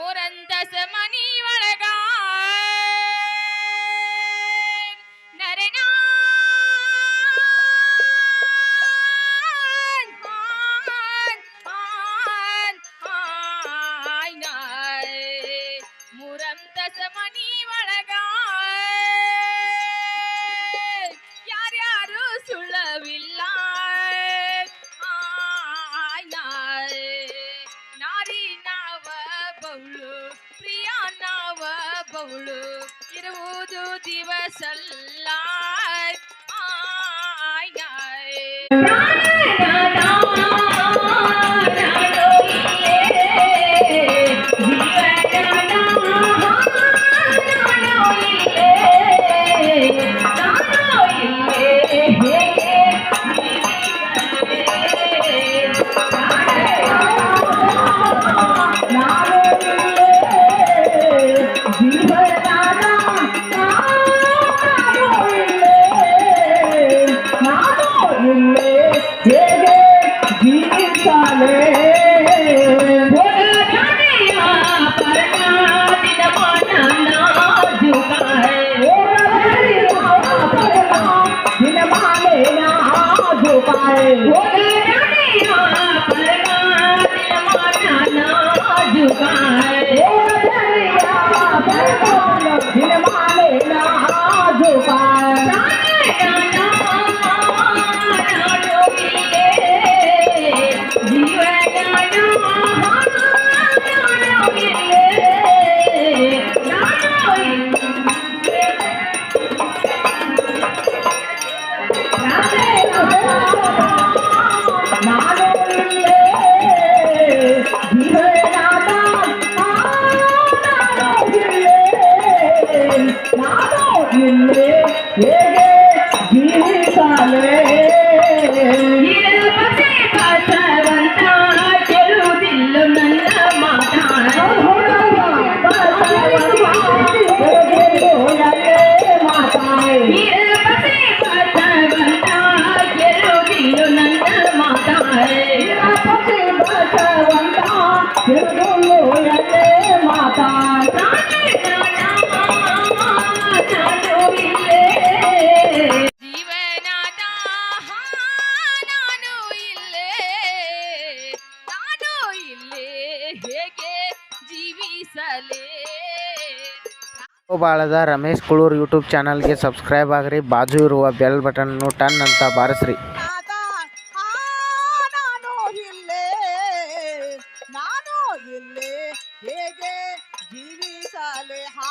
ಮೂರಂತಸ ಮನಿ ಒಳಗ ನರನ ನಾನು ಬಾಳದ ರಮೇಶ್ ಕುಳೂರ್ ಯೂಟ್ಯೂಬ್ ಚಾನಲ್ಗೆ ಸಬ್ಸ್ಕ್ರೈಬ್ ಆಗ್ರಿ. ಬಾಜು ಇರುವ ಬೆಲ್ ಬಟನ್ನು ಟನ್ ಅಂತ ಬಾರಿಸ್ರಿ. ಹೇಗೆ ಜೀವಿಸಲೆ ಹಾ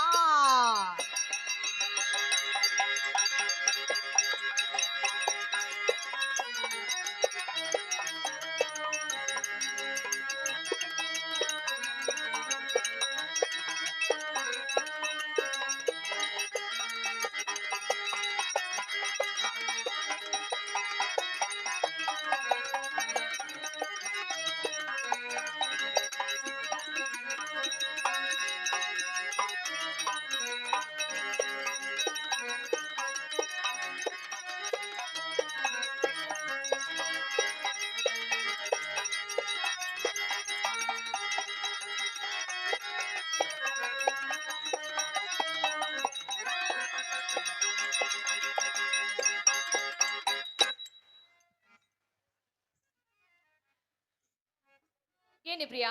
ಪ್ರಿಯಾ?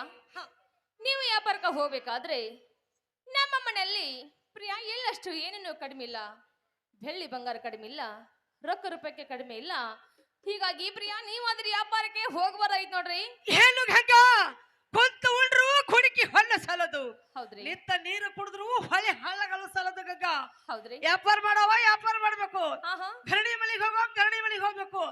ನೀವು ವ್ಯಾಪಾರಕ್ಕೆ ಹೋಗ್ಬೇಕಾದ್ರೆ ನಮ್ಮ ಮನೆಯಲ್ಲಿ ಪ್ರಿಯಾ, ಎಲ್ಲಷ್ಟು ಏನೇನು ಕಡಿಮೆ ಇಲ್ಲ. ಬೆಳ್ಳಿ ಬಂಗಾರ ಕಡಿಮೆ ಇಲ್ಲ, ರೊಕ್ಕ ರೂಪಾಯಿಗೆ ಕಡಿಮೆ ಇಲ್ಲ. ಹೀಗಾಗಿ ಪ್ರಿಯಾ ನೀವು ವ್ಯಾಪಾರಕ್ಕೆ ಹೋಗ್ಬಾರ್ದಾಯ್ತು ನೋಡ್ರಿ. ಏನು ಗಂಗ ಕುಂತು ಕುಣಿಕಿ ಹೊನ್ನ ಸಲದು. ಹೌದ್ರಿ. ನಿಂತ ನೀರು ಕುಡಿದ್ರು ಹೊಳೆ ಹಳ್ಳಗಳು ಸಲದು ಗಗ್ಗ. ಹೌದ್ರಿ. ವ್ಯಾಪಾರ ಮಾಡವ ವ್ಯಾಪಾರ ಮಾಡ್ಬೇಕು. ಗರಣಿ ಧರಣಿ ಮನೆಗೆ ಹೋಗೋ ಧರಣಿ ಮನೆಗೆ ಹೋಗ್ಬೇಕು.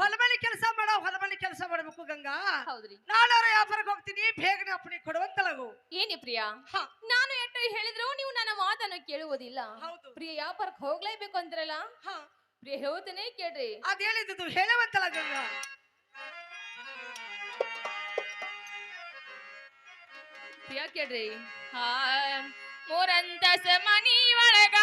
ಹೊಲ ಮಳಿ ಕೆಲಸ ಮಾಡೋ ಹೊಲ ಮಳಿ ಕೆಲಸ ಮಾಡ್ಬೇಕು ಗಂಗಾ. ಹೌದ್ರಿ. ನಾನಾರ ವ್ಯಾಪಾರಕ್ಕೆ ಹೋಗ್ತೀನಿ ಬೇಗನೆ ಅಪ್ಪನಿ ಕೊಡುವಂತಳಗು ಏನಿ ಪ್ರಿಯಾ? ಹ. ನಾನು ಎಷ್ಟು ಹೇಳಿದ್ರು ನೀವು ನನ್ನ ಮಾತನ್ನು ಕೇಳುವುದಿಲ್ಲ. ಹೌದು. ಪ್ರಿಯ ವ್ಯಾಪಾರಕ್ಕೆ ಹೋಗ್ಲೇಬೇಕು ಅಂದ್ರಲ್ಲ? ಹ. ಪ್ರಿಯ ಹೇಳ್ತೇನೆ ಕೇಳ್ರಿ. ಅದ್ ಹೇಳಿದ್ದು ಹೇಳುವಂತಲ್ಲ ಗಂಗಾ. ಕೇಳ್ರಿ ಹಾ ಮೂರಂತಸ ಮನಿ ಒಳಗ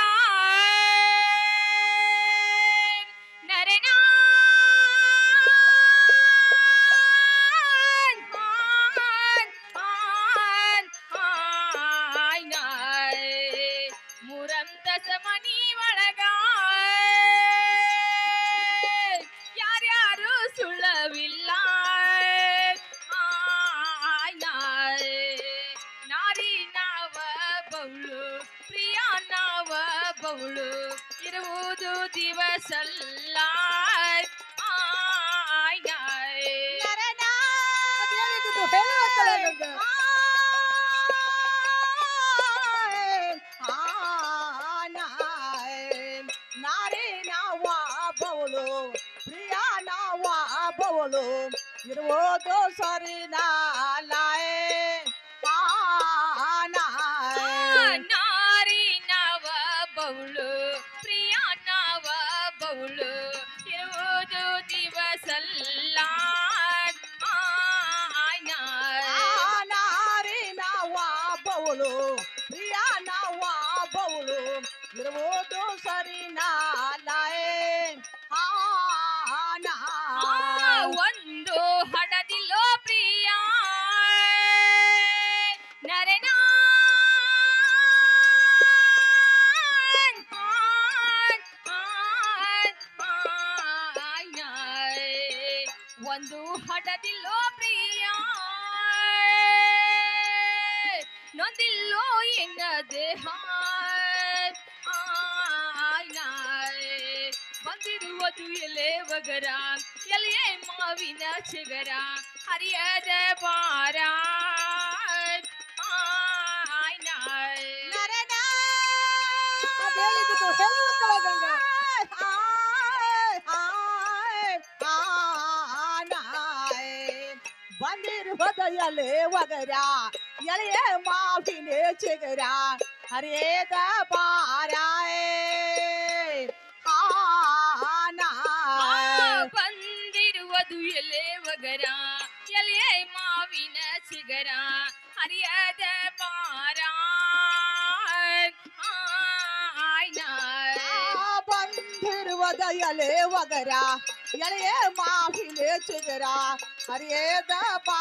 ಬವಳು ಇರುವುದು ದಿವಸಲ್ಲ. ಬಂದಿರುವುದ ಎಲೆ ಒಗರ ಎಲೆಯ ಮಾವಿನ ಚಿಗರ ಹರಿಯದ ಬಾರ ಆ, ಬಂದಿರುವುದು ಎಲೆ ವಗರ ಎಲೆಯೇ ಮಾವಿನ ಚಿಗರ ಹರಿಯದ దయలే వగరా ఎలయే మాఫీ లేచుగరా అరే దబా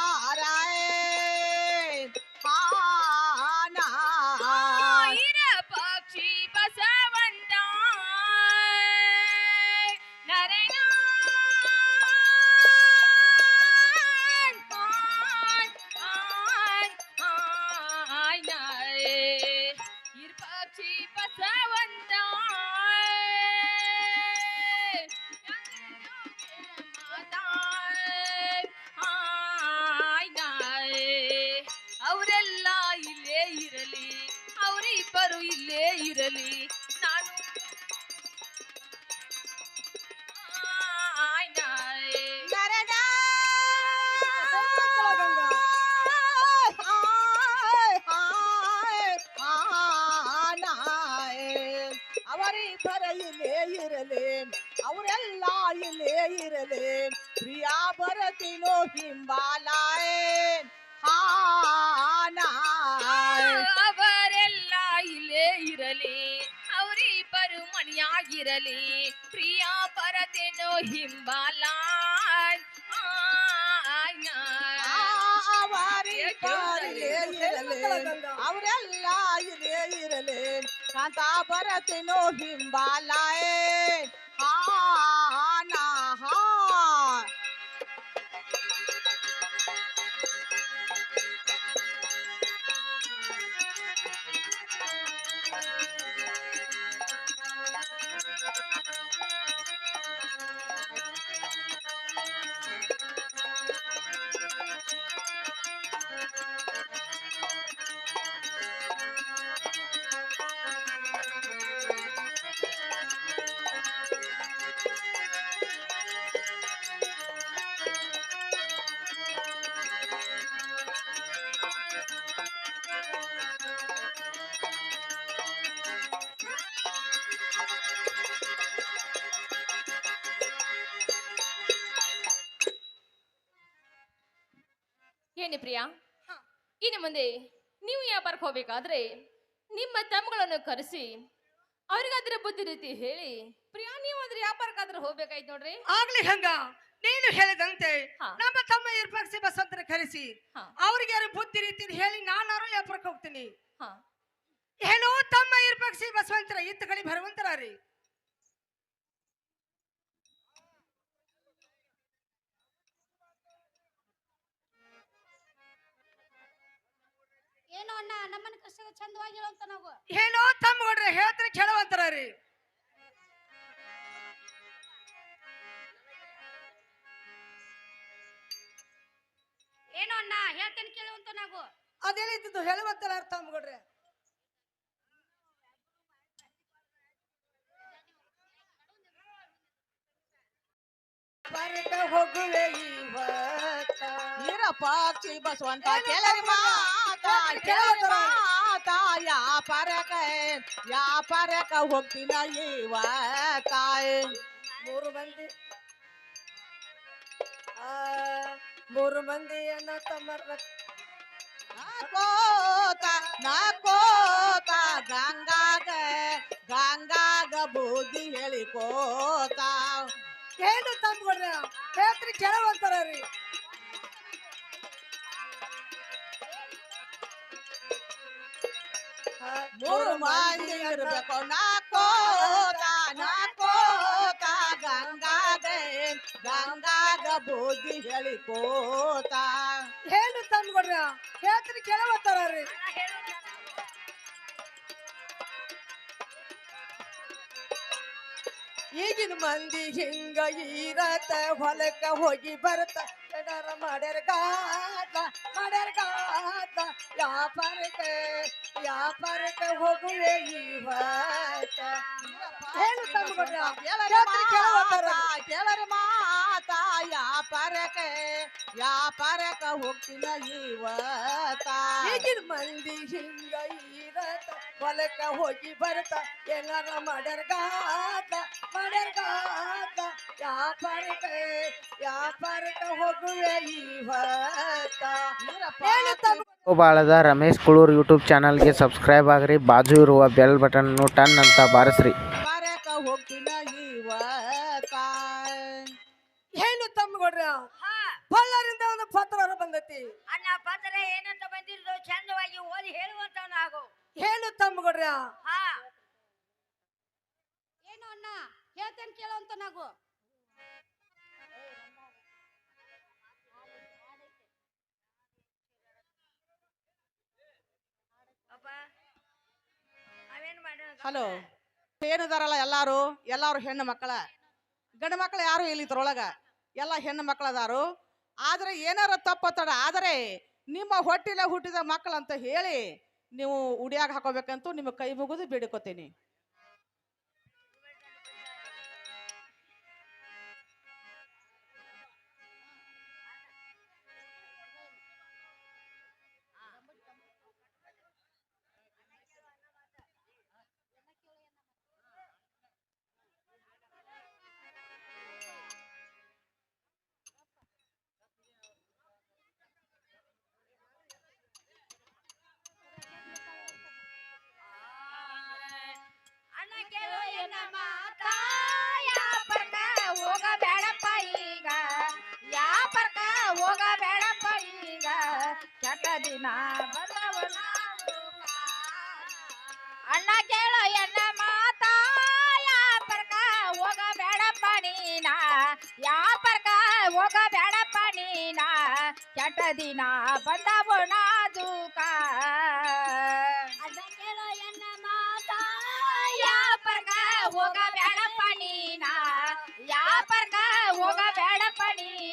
ಇಲ್ಲೇ ಇರಲಿ ಪ್ರಿಯಾ ಬರತಿನೋ ಹಿಂಬಾಲಾಯ್ ಹಾನಾಯ್ ಅವರೆಲ್ಲ ಇಲ್ಲೇ ಇರಲಿ ಅವರಿಬ್ಬರು ಮನೆಯಾಗಿರಲಿ ಪ್ರಿಯ ಬರದೇನೋ ಹಿಂಬಾಲ ಆಯ್ ನಾಯ್. ಅವರೆಲ್ಲ ಇರೇ ಇರಲಿ ಕಾಂತ ಬರತಿನೋ ಹಿಂಬಾಲಾಯೇ ಹಾ ಏನಿ ಪ್ರಿಯಾ? ಇನ್ನು ಮುಂದೆ ನೀವು ವ್ಯಾಪಾರಕ್ಕೆ ಹೋಗ್ಬೇಕಾದ್ರೆ ನಿಮ್ಮ ತಮ್ಮಗಳನ್ನು ಕರೆಸಿ ಅವ್ರಿಗಾದ್ರ ಬುದ್ಧಿ ರೀತಿ ಹೇಳಿ. ಪ್ರಿಯಾ ನೀವು ಅದ್ರ ವ್ಯಾಪಾರಕ್ಕಾದ್ರೆ ಹೋಗ್ಬೇಕಾಯ್ತು ನೋಡ್ರಿ. ಆಗ್ಲಿ ಹಂಗ. ನೀನು ಹೇಳಿದಂತೆ ನಮ್ಮ ತಮ್ಮ ಇರ್ಪಕ್ಷಿ ಬಸವಂತರ ಕರೆಸಿ. ಅವ್ರಿಗೆ ಯಾರು ಬುದ್ಧಿ ರೀತಿ ಹೇಳಿ ನಾನಾರು ವ್ಯಾಪಾರಕ್ಕೆ ಹೋಗ್ತೀನಿ. ಏನೋ ತಮ್ಮ ಇರ್ಪಕ್ಷಿ ಬಸವಂತರ ಇತ್ತ ಕಡೆ ಬರುವಂತರ ರೀ ಏನೋ ಅಣ್ಣ ನಮ್ಮನ ಕಷ್ಟ ಚಂದವಾಗಿ ಅಂತ ನಾವು. ಏನೋ ತಮ್ಮ ಕೊಡ್ರಿ ಹೇಳ್ತಾರೆ ಕೇಳುವಂತಾರ ರೀ. ಏನೋ ಅಣ್ಣ ಹೇಳ್ತೇನೆ ಕೇಳುವಂತ ನಾವು. ಅದೇನಿದ್ದು ಹೇಳುವಂತಾರ ತಮ್ಮ ಕೊಡ್ರಿ ಬರಕ ಹೋಗುವೆ ಇವತ್ತ ಈರಪ್ಪಾಕ್ಷಿ ಬಸವಂತ ಕೇಳರಿ ಕೇಳರಿ ಯಾ ಪರಕ ಯಾಪರಕ ಹೋಗ್ತೀನ ಇವತ್ತ ಮೂರು ಮಂದಿ. ಆ ಮೂರು ಮಂದಿ ಅನ್ನ ತಮ್ಮರ ನಾಕೋತ ನಾಕೋತ ಗಂಗಾಗ ಗಂಗಾಗ ಬೂದಿ ಹೇಳಿಕೋತ ಏನು ತಂದ್ಕೊಡ್ರಿ. ಹೇಳ್ತಾರೆ ಕೇಳುವಂತಾರ ರೀ ಮೂರು ಮಂದಿ ನಾಕೋ ನಾಕೋ ನಾಕೋತ ಗಂಗಾ ಗಂಗಾಗ ಬೂದಿ ಹೇಳಿಕೋತ ಏನು ತಂದು ಹೇಳ್ತೀನಿ ಹೇಳ್ತಾರೆ ಕೇಳುವಂತಾರ ರೀ. ಈಗಿನ ಮಂದಿ ಹಿಂಗ ಈರತ ಹೊಲಕ್ಕ ಹೋಗಿ ಬರತ ಮಾಡ್ಯಾರ ಗಾತ ಮಾಡ್ಯಾರ ಗಾತ. ವ್ಯಾಪಾರಕ್ಕ ವ್ಯಾಪಾರಕ್ಕ ಹೋಗುವೆ ಇವತ್ತ ಹೇಳು ತಂದು ಕೊಡ್ರಿ ಹೇಳ್ತಾರೆ ಕೇಳುವಂತಾರ ರೀ. ಕೇಳರಿ ಮಾತ. ಯಾಪರಕ ಯಾಪರಕ ಹೋಗ್ತಿನ ಇವತ್ತ ಈಗಿನ ಮಂದಿ ಹಿಂಗ ಇರತ ಹೊಲಕ್ಕ ಹೋಗಿ ಬರತ ಏನಾರ ಮಡರ್ಗಾತ ಮಡರ್ಗಾತ ಯಾಪರಕ ವ್ಯಾಪಾರಕ್ಕ ವ್ಯಾಪಾರಕ್ಕ ಹೋಗುವೆ ಇವತ್ತ ಹೇಳು ತಮ್ಮ ಬಾಳದ ರಮೇಶ್ ಕುಳೂರ್ ಯೂಟ್ಯೂಬ್ ಚಾನಲ್ಗೆ ಸಬ್ಸ್ಕ್ರೈಬ್ ಆಗ್ರಿ. ಬಾಜು ಇರುವ ಬೆಲ್ ಬಟನ್ನು ಟನ್ ಅಂತ ಬಾರಿಸ್ರಿ. ಏನು ತಮ್ಮಗೊಡ್ರ ಬಳ್ಳಾರಿಂದ ಒಂದು ಪತ್ರ ಬಂದೈತಿ. ಅಣ್ಣ ಪತ್ರ ಏನಂತ ಬಂದಿರೋದು ಚಂದವಾಗಿ ಓದಿ ಹೇಳುವಂತ ನಾವು ಏನು ತಮ್ಮಗೊಡ್ರ ಹಾ. ಏನು ಅಣ್ಣ ಹೇಳ್ತೇನೆ ಕೇಳುವಂತ ಹಲೋ. ಏನಿದಾರಲ್ಲ ಎಲ್ಲಾರು? ಎಲ್ಲಾರು ಹೆಣ್ಣು ಮಕ್ಕಳ? ಗಂಡು ಮಕ್ಕಳು ಯಾರು ಇಲ್ಲಿ ಇದ್ರೊಳಗ? ಎಲ್ಲ ಹೆಣ್ಣು ಮಕ್ಕಳದಾರು? ಆದ್ರೆ ಏನಾರ ತಪ್ಪತ್ತಡ. ಆದರೆ ನಿಮ್ಮ ಹೊಟ್ಟಿಲ ಹುಟ್ಟಿದ ಮಕ್ಕಳಂತ ಹೇಳಿ ನೀವು ಉಡಿಯಾಗ ಹಾಕೋಬೇಕಂತೂ ನಿಮ್ಮ ಕೈ ಮುಗಿದು ಬೇಡಿಕೋತೀನಿ.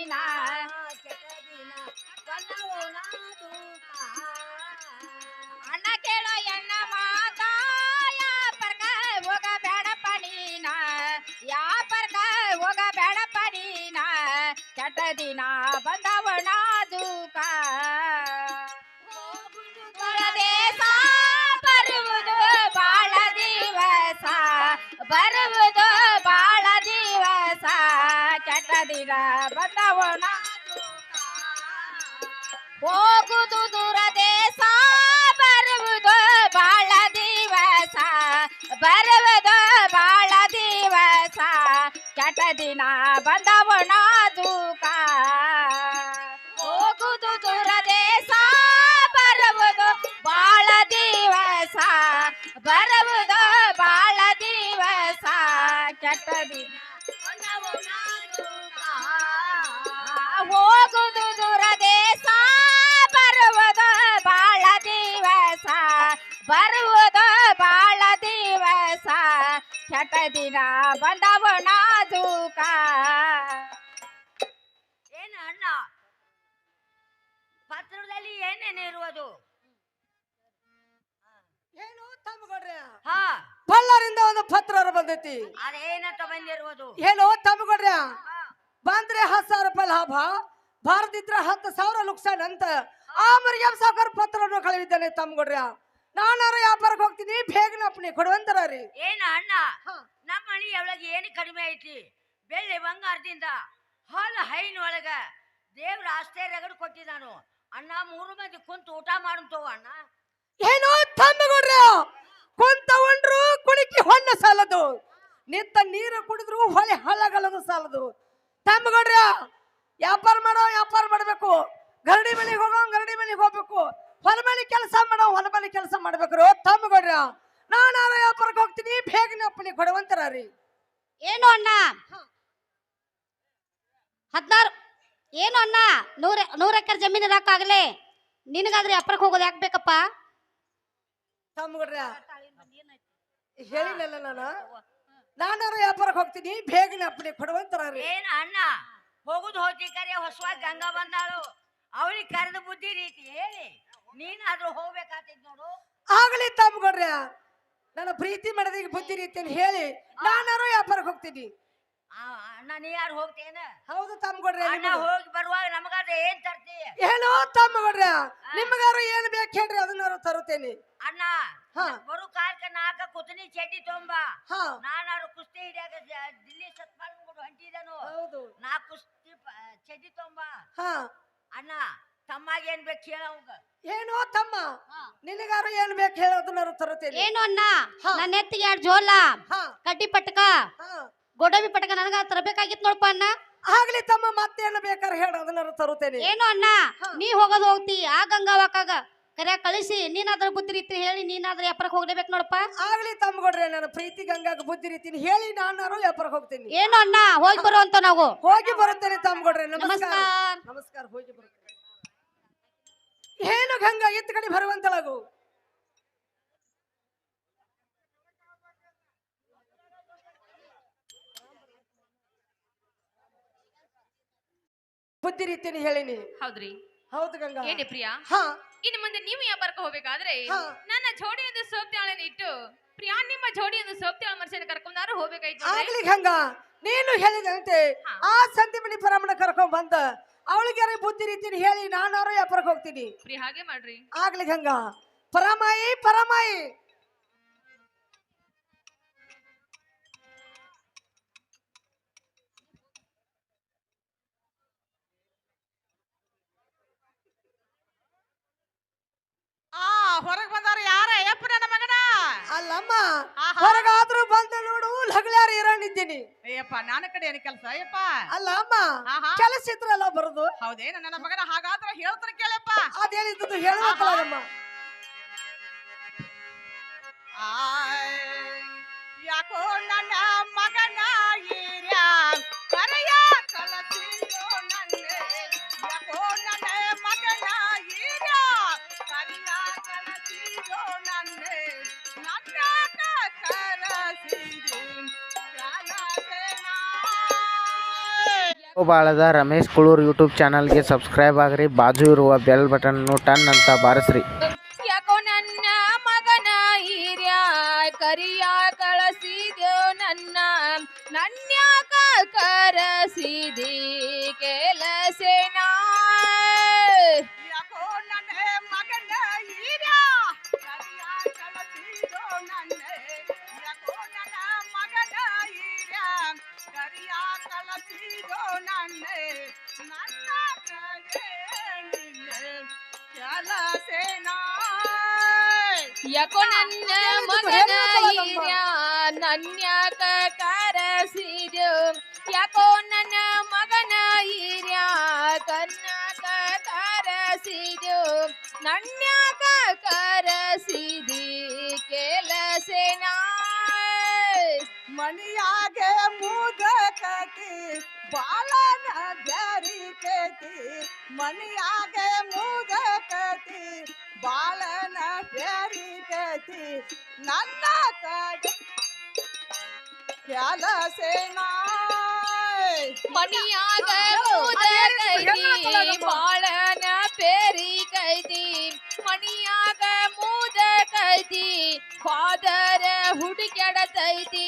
ના ಬಂದವು ನಾಜೂಕ ಏನು ಅಣ್ಣ? ಪತ್ರದಲ್ಲಿ ಏನೇನು ಇರುವುದು? ಏನು ತಮ್ಮಗೌಡ್ರೆ ಹಾ. ಬಳ್ಳಾರಿಂದ ಒಂದು ಪತ್ರ ಬಂದೈತಿ. ಅದೇನಂತ ಬಂದಿರುವುದು? ಏನು ತಮ್ಮಗೌಡ್ರೆ ಬಂದ್ರೆ ಹತ್ತು ಸಾವಿರ ರೂಪಾಯಿ ಲಾಭ ಭಾರತಿದ್ರ ಹತ್ತು ಸಾವಿರ ನುಕ್ಸಾನ್ ಅಂತ ಆ ಮರಿಗೆ ಸಾವುಕಾರ ಪತ್ರವನ್ನು ಕಳಿಸಿದ್ದಾನೆ ತಮ್ಮಗೌಡ್ರೆ ನಾನಾರು ವ್ಯಾಪಾರಕ್ಕೆ ಹೋಗ್ತೀನಿ ಬೇಗನ ಅಪ್ಪಣೆ ಕೊಡುವಂತಾರ ರೀ. ಏನ ಅಣ್ಣ ನಮ್ಮ ಮನಿ ಒಳಗೆ ಏನು ಕಡಿಮೆ ಐತಿ? ಬೆಳ್ಳಿ ಬಂಗಾರದಿಂದ ಹಾಲು ಹೈನ್ ಒಳಗ ದೇವ್ರ ಆಸ್ತೆ ರಗಡ್ ಕೊಟ್ಟಿದ್ದಾನು. ಅಣ್ಣ ಮೂರು ಮಂದಿ ಕುಂತು ಊಟ ಮಾಡಂತವ ಅಣ್ಣ. ಏನೋ ತಮ್ಮಗೌಡ್ರೆ ಕುಂತ ಉಂಡ್ರು ಕುಣಿಕಿ ಹೊಣ್ಣ ಸಾಲದು. ನಿತ್ತ ನೀರು ಕುಡಿದ್ರು ಹೊಳೆ ಹಳ್ಳಗಲದು ಸಾಲದು. ತಮ್ಮಗೌಡ್ರೆ ವ್ಯಾಪಾರ ಮಾಡೋ ವ್ಯಾಪಾರ ಮಾಡಬೇಕು. ಗರಡಿ ಮನೆಗೆ ಹೋಗೋ ಗರಡಿ ಮನೆಗೆ ಹೋಗ್ಬೇಕು. ಹೊಲ ಮನೆ ಕೆಲಸ ಮಾಡೋ ಹೊಲ ಮನೆ ಕೆಲಸ ಮಾಡ್ಬೇಕ್ರು ತಮ್ಮಗೌಡ್ರೆ ನಾನು ವ್ಯಾಪಾರಕ್ಕೆ ಹೋಗ್ತೀನಿ ಬೇಗನೆ ಅಪ್ಪಣೆ ಕೊಡುವಂತಾರ ರೀ ಏನು ಅಣ್ಣ? ಹದಿನಾರು. ಏನು ಅಣ್ಣ? ನೂರ ನೂರ ಎಕರೆ ಜಮೀನು ಇರಕ್ಕಾಗಲಿ ನಿನಗಾದ್ರೆ ಅಪ್ಪರಕ್ಕೆ ಹೋಗೋದು ಯಾಕೆ ಬೇಕಪ್ಪ? ತಮ್ಮಗೌಡ್ರೆ ಹೇಳಿಲ್ಲ ನಾನು. ನಾನು ವ್ಯಾಪಾರಕ್ಕೆ ಹೋಗ್ತೀನಿ ಬೇಗನೆ ಅಪ್ಪನಿ ಕೊಡುವಂತಾರ ರೀ ಏನು ಅಣ್ಣ? ಹೋಗುದು ಹೋಗಿ ಕರೆ ಹೊಸವಾಗಿ ಗಂಗಾ ಬಂದಾಳು. ಅವಳಿಗೆ ಕರೆದ ಬುದ್ಧಿ ರೀತಿ ಹೇಳಿ. ನೀನಾದ್ರೂ ಹೋಗ್ಬೇಕಾತಿದ್ ನೋಡು. ಆಗಲಿ ತಮ್ಗೊಡ್ರೆ ನನ್ನ ಪ್ರೀತಿ ಮಾಡಿದ ಈಗ ಬುದ್ಧಿ ರೀತಿಯನ್ನು ಹೇಳಿ ನಾನಾರು ವ್ಯಾಪಾರಕ್ಕೆ ಹೋಗ್ತೀನಿ. ಅಣ್ಣ ನೀ ಯಾರು ಹೋಗ್ತೇನ? ಹೌದು ತಮ್ಗೊಡ್ರೆ ಅಣ್ಣ ಹೋಗಿ ಬರುವಾಗ ನಮಗಾದ್ರೆ ಏನ್ ತರ್ತಿ? ಏನೋ ತಮ್ಮಗೊಡ್ರೆ ನಿಮಗಾರು ಏನ್ ಬೇಕು ಹೇಳ್ರಿ ಅದನ್ನಾರು ತರುತ್ತೇನೆ. ಅಣ್ಣ. ಬರು ಕಾರ್ಕ ನಾಕ ಕುತನಿ ಚಡ್ಡಿ ತೊಂಬ. ನಾನು ನಾನಾರು ಕುಸ್ತಿ ಹಿಡಿಯಾಕ ಜ- ದಿಲ್ಲಿ ಸತ್ಪಾಲ್ ಹೊಂಟಿದನು. ಹೌದು. ನಾ ಕುಸ್ತಿ ಚಡ್ಡಿ ತೊಂಬ. ಹಾ. ಅಣ್ಣ ತಮ್ಮಾಗ ಏನ್ ಬೇಕು ಕೇಳ ಅವಂಗ? ಏನೋ ತಮ್ಮ. ನಿನಗಾರು ಏನ್ ಬೇಕು ಹೇಳಿ ಅದನ್ನಾರು ತರುತ್ತೇನೆ ಏನು ಅಣ್ಣ ಹಾ. ನನ್ನ ಎತ್ತಿಗೆ ಎರಡು ಜೋಲ ಕಟ್ಟಿ ಕಡ್ಡಿ ಪಟಕ ಹಾ. ಗೋಡಂಬಿ ಪಟಕ ನನಗ ತರಬೇಕಾಗಿತ್ತು ನೋಡಪ್ಪ ಅಣ್ಣ. ಆಗ್ಲಿ ತಮ್ಮ ಮತ್ತೇನು ಬೇಕಾದ್ರೆ ಹೇಳಿ ಅದನ್ನಾರು ತರುತ್ತೇನೆ ಏನು ಅಣ್ಣ ನೀ ಹೋಗೋದು ಹೋಗ್ತಿ ಆ ಗಂಗಾವಕ್ಕಾಗ ಕರೆ ಕಳಿಸಿ ನೀನಾದ್ರೂ ಬುದ್ಧಿ ರೀತಿ ಹೇಳಿ ನೀನಾದ್ರೂ ವ್ಯಾಪಾರಕ್ಕೆ ಹೋಗ್ಲೇಬೇಕು ನೋಡಪ್ಪ. ಆಗ್ಲಿ ತಮ್ಮಗೊಡ್ರೆ ನಾನು ಪ್ರೀತಿ ಗಂಗಾಗ ಬುದ್ಧಿ ರೀತಿನಿ ಹೇಳಿ ನಾನು ವ್ಯಾಪಾರಕ್ಕೆ ಹೋಗ್ತೀನಿ. ಏನು ಅಣ್ಣ ಹೋಗಿ ಬರುವಂತ ನಾವು. ಹೋಗಿ ಬರುತ್ತೇನೆ ತಮ್ಮಗೊಡ್ರೆ ನಮಸ್ಕಾರ. ನಮಸ್ಕಾರ. ನಮಸ್ಕಾರ ಹೋಗಿ ಬರುತ್ತೇನೆ ಏನು ಗಂಗಾ ಎತ್ತ ಕಡೆ ಬರುವಂತಳಗು ಬುದ್ಧಿ ರೀತಿಯಲ್ಲಿ ಹೇಳಿನಿ. ಹೌದ್ರಿ. ಹೌದು ಗಂಗಾ. ಏನಿ ಪ್ರಿಯಾ? ಹಾ. ಇನ್ನು ಮುಂದೆ ನೀವು ವ್ಯಾಪಾರಕ್ಕೆ ಹೋಗ್ಬೇಕಾದ್ರೆ ನನ್ನ ನನ್ನ ಒಂದು ಸೋಪ್ತಾಳನ್ನ ಇಟ್ಟು ಪ್ರಿಯಾ ನಿಮ್ಮ ಜೋಡಿಯೊಂದು ಸೋಪ್ತಾಳ ಮನುಷ್ಯನ ಕರ್ಕೊಂಡಾರು ಹೋಗ್ಬೇಕಾಯ್ತು. ಆಗ್ಲಿ ಗಂಗಾ. ನೀನು ಹೇಳಿದಂತೆ ಆ ಸಂತಿ ಮನಿ ಪರಮಣ ಕರ್ಕೊಂಡ್ ಬಂದ ಅವಳಿಗೆ ಬುದ್ಧಿ ರೀತಿ ಹೇಳಿ ನಾನು ಅವರ ವ್ಯಾಪಾರಕ್ಕೆ ಹೋಗ್ತೀನಿ. ಹಾಗೆ ಮಾಡ್ರಿ. ಆಗ್ಲಿ ಗಂಗಾ. ಪರಮಾಯಿ ಪರಮಾಯಿ. ಆಹಾ. ಹೊರಗಾದ್ರೂ ಬಂದ ನೋಡು ಲಗ್ಳ್ಯಾರ ಇರೋಣಿದ್ದೀನಿ ಅಯ್ಯಪ್ಪ ನನ್ನ ಕಡೆ ಏನು ಕೆಲಸ ಅಯ್ಯಪ್ಪ? ಅಲ್ಲ ಅಮ್ಮ ಆಹಾ. ಕೆಲಸ ಇದ್ರಲ್ಲ ಬರೋದು. ಹೌದೇನ ನನ್ನ ಮಗನ ಹಾಗಾದ್ರ ಹೇಳ್ತಾರ ಕೇಳಪ್ಪ. ಅದೇನಿದ್ದು ಹೇಳುವಂತಲ್ಲಮ್ಮ ಆಯ್, ಯಾಕೋ ನನ್ನ ಮಗನ ಈರ್ಯ ಕರೆಯ ಕಲಸಿರೋ ಬಾಳದ ರಮೇಶ್ ಕುಳೂರ್ ಯೂಟ್ಯೂಬ್ ಚಾನಲ್ಗೆ ಸಬ್ಸ್ಕ್ರೈಬ್ ಆಗ್ರಿ. ಬಾಜು ಇರುವ ಬೆಲ್ ಬಟನ್ನು ಟನ್ ಅಂತ ಬಾರಿಸ್ರಿ. ಯಾಕೋ ನನ್ನ ಮಗನ ಹಿರಿಯ ಕರಿಯ ಕಳಸಿದ್ಯೋ ನನ್ನ, ನನ್ಯಾಕ ಕರಸಿದಿ? ಬಾಳನ ಬ್ಯಾರಿಕತಿ ಮನಿಯಾಗೆ ಮುದಕತಿ ಬಾಲನ ಬ್ಯಾರಿಕತಿ ನನ್ನ ಕಡೆ ಕೆಲಸೇನಾ ಮನಿಯಾಗ ಮೂದಕೈತಿ ಬಾಳನ ಪೇರಿ ಕೈತಿ ಮನಿಯಾಗ ಮೂದಕೈತಿ ಫಾದರ ಹುಡುಕ್ಯಾಡತೈತಿ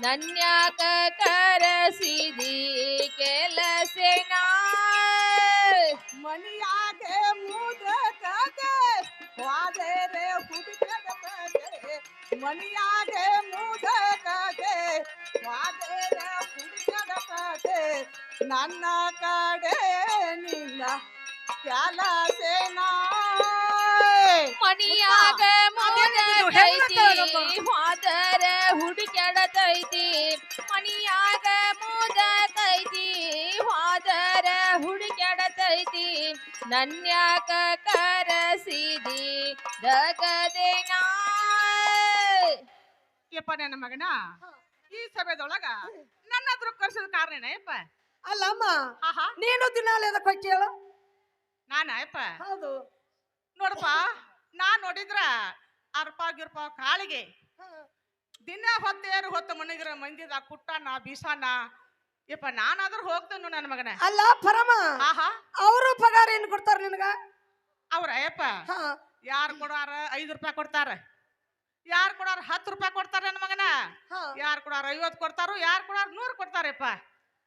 ನನ್ಯಾಕ ಕರಸಿದಿ ಕೆಲಸೇನ ಮನಿಯಾಗ ಮುದಕದೆ ವಾದರೆ ಹುಡುಕದೆ ಮನಿಯಾಗೆ ಮುದಕದೆ ವಾದರೆ ಹುಡುಕದೆ ನನ್ನ ಕಡೆ ನಿನ್ನ ಮನಿಯಾಗ ಮೂದಕೈತಿ ಫಾದರ ಕೆಡತೈತಿ. ಮನಿಯಾಗ ಮೂದಕೈತಿ ಫಾದರ ಹುಡುಕ್ಯಾಡತೈತಿ ನನ್ಯಾಕ ಕರಸಿದಿ ದಗದೇನಾ ಯಪ್ಪ ನನ್ನ ಮಗನ? ಈ ಸಭೆದೊಳಗ ನನ್ನ ಹತ್ರ ಕರ್ಸಿದ ಕಾರಣ ಯಪ್ಪ ಅಲ್ಲಮ್ಮ ಆಹಾ ನೀನು ದಿನಾಲ ಎದಕ್ಕೆ ಹೋಗಿ ಕೇಳು ನಾನ ಹೌದು. ನೋಡಪ್ಪ ನಾ ನೋಡಿದ್ರ ಅರ್ಪ ಗಿರ್ಪ ಕಾಳಿಗೆ ದಿನ ಹೊತ್ತೇರು ಹೊತ್ತು ಮನೆಗಿರ ಮಂದಿದ ಕುಟ್ಟಾನ ಬೀಸಾನ. ಯಪ್ಪ ನಾನಾದ್ರೂ ಹೋಗ್ತೇನು ನನ್ನ ಮಗನ. ಅಲ್ಲ ಪರಮ ಆಹಾ. ಅವರು ಪಗಾರ ಏನ್ ಕೊಡ್ತಾರ ನಿನಗ? ಅವ್ರ ಅಯ್ಯಪ್ಪ ಹಾ. ಯಾರು ಕೊಡಾರ ಐದು ರೂಪಾಯಿ ಕೊಡ್ತಾರ. ಯಾರು ಕೊಡಾರ ಹತ್ತು ರೂಪಾಯಿ ಕೊಡ್ತಾರ ನನ್ನ ಮಗನ. ಹಾ. ಯಾರು ಕೊಡಾರ ಐವತ್ತು ಕೊಡ್ತಾರೋ ಯಾರು ಕೊಡಾರ ನೂರು ಕೊಡ್ತಾರಪ್ಪ.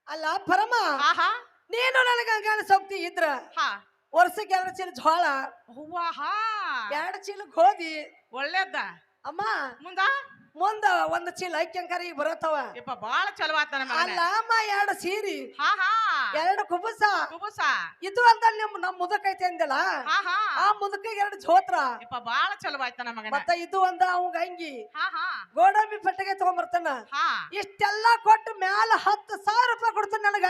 ಅಲ್ಲ ಪರಮ ಆಹಾ. ನೀನು ನನಗೆ ಸೌಕ್ತಿ ಇದ್ರ? ಹಾ. ವರ್ಷಕ್ಕೆ ಎರಡು ಚೀಲ ಜೋಳ ಹೂವಾ ಹಾ ಎರಡು ಚೀಲ ಗೋಧಿ. ಒಳ್ಳೇದ ಅಮ್ಮ ಮುಂದ? ಮುಂದ ಒಂದ್ ಚೀಲ ಐಕ್ಯಂಕರಿ ಬರತ್ತವ. ಇಪ್ಪ ಬಾಳ ಚಲೋ ಆತ ಅಲ್ಲ ಅಮ್ಮ ಎರಡು ಸೀರಿ. ಹಾ ಹಾ. ಎರಡು ಕುಬುಸ. ಕುಬುಸ. ಇದು ಅಂತ ನಿಮ್ ನಮ್ ಮುದಕೈತೆ ಅಂದಿಲ್ಲ ಹಾ ಹಾ. ಆ ಮುದಕಿಗೆ ಎರಡು ಜೋತ್ರ ಇಪ್ಪ ಬಾಳ ಚಲೋ ಆಯ್ತ ನಮಗ ಮತ್ತ ಇದು ಒಂದ ಅವಂಗ ಅಂಗಿ. ಹಾ ಹಾ. ಗೋಡಂಬಿ ಪೆಟ್ಟಿಗೆ ತಗೊಂಬರ್ತಾನ ಹಾ. ಇಷ್ಟೆಲ್ಲಾ ಕೊಟ್ಟು ಮ್ಯಾಲ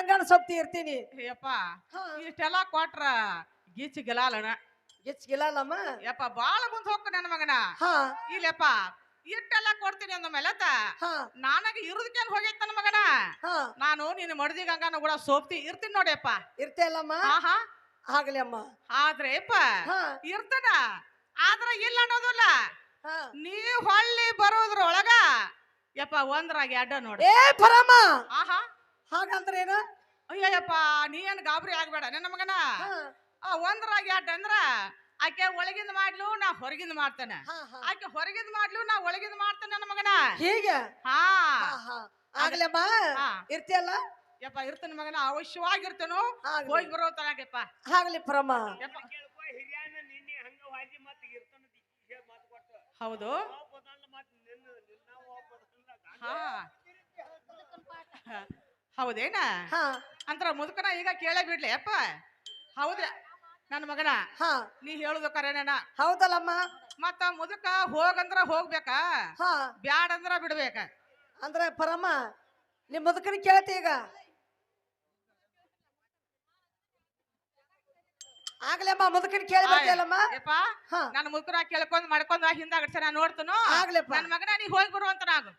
ಅಂಗಾಣ ಸೊಪ್ತಿ ಇರ್ತೀನಿ. ಯಪ್ಪ ಇಷ್ಟೆಲ್ಲ ಕೊಟ್ರ ಗೀಚಿ ಗಿಚ್ ಗಿಚ್ಗಿಲ್ಲಮ್ಮ ಯಪ್ಪ ಬಾಳ ಮುಂದ್ ಹೋಗ್ತ ನನ್ನ ಮಗನ. ಹಾ. ಇಲ್ಲಪ್ಪ ಇಷ್ಟೆಲ್ಲ ಕೊಡ್ತೀನಿ ಅಂದ ಮೇಲೆ ಹಾ. ನನಗೆ ಇರುದಕ್ಕೆ ಹೋಗೈತ ನನ್ನ ಮಗನ? ನಾನು ನಿನ್ನ ಮಡದಿ ಗಂಗಾನ ಕೂಡ ಸೋಪ್ತಿ ಇರ್ತೀನಿ ನೋಡಿಯಪ್ಪ ಇರ್ತೇಲಮ್ಮ ಹಾ ಹಾ ಆಗ್ಲಿ ಅಮ್ಮ. ಆದ್ರೆ ಯಪ್ಪ ಹಾ. ಇರ್ತನ ಆದ್ರ ಇಲ್ಲ ಅನ್ನೋದಿಲ್ಲ. ನೀ ಹೊಳ್ಳಿ ಬರೋದ್ರೊಳಗ ಯಪ್ಪ ಒಂದ್ರಾಗ ಅಡ್ಡ ನೋಡಿ. ಏ ಪರಮ! ಆಹಾ. ಹಾಗಂದ್ರೆ ಏನು? ಅಯ್ಯಯ್ಯಪ್ಪ ನೀ ಏನ್ ಗಾಬರಿ ಆಗ್ಬೇಡ ನನ್ನ ಮಗನ. ಒಂದ್ರಾಗ ಅಡ್ಡ ಅಂದ್ರ ಆಕೆ ಒಳಗಿಂದ ಮಾಡ್ಲು ನಾ ಹೊರಗಿಂದ ಮಾಡ್ತೇನೆ. ಆಕೆ ಹೊರಗಿಂದ ಮಾಡ್ಲು ನಾ ಒಳಗಿಂದ ಮಾಡ್ತೇನೆ ನನ್ನ ಮಗನ. ಹೀಗೆ? ಹಾ. ಆಗ್ಲಮ್ಮ. ಇರ್ತಿಯಲ್ಲ? ಯಪ್ಪ ಇರ್ತೇನೆ ಮಗನ ಅವಶ್ಯವಾಗಿರ್ತೇನು. ಹೋಗಿ ಬರೋ ತನಕಪ್ಪ. ಆಗ್ಲಿ ಪ್ರಮ. ಹೌದು. ಹ, ಹೌದೇನ? ಹಾ. ಅಂತರ ಮುದುಕನ ಈಗ ಕೇಳೇ ಬಿಡ್ಲಿ ಅಪ್ಪ. ಹೌದ ನನ್ನ ಮಗನ. ಹಾ. ನೀ ಹೇಳುದು ಕರೆನೇನ. ಹೌದಲ್ಲಮ್ಮ. ಮತ್ತ ಮುದುಕ ಹೋಗಂದ್ರ ಹೋಗ್ಬೇಕಾ? ಹಾ. ಬ್ಯಾಡ ಅಂದ್ರ ಬಿಡ್ಬೇಕ. ಅಂದ್ರೆ ಪರಮ್ಮ ನಿಮ್ ಮುದುಕನ ಕೇಳ್ತಿ ಈಗ. ಆಗ್ಲಮ್ಮ ಮುದುಕನ್ ಕೇಳಿ ಬರ್ತಿಯಲ್ಲಮ್ಮ. ಯಪ್ಪ ಹಾ. ನನ್ನ ಮುದುಕನ ಕೇಳ್ಕೊಂಡ್ ಮಾಡ್ಕೊಂಡ್ ಹಿಂದಾಗ ನಾ ನೋಡ್ತನು? ಆಗ್ಲಪ್ಪ ನನ್ನ ಮಗನ ನೀ ಹೋಗಿ ಅಂತ ನಾವು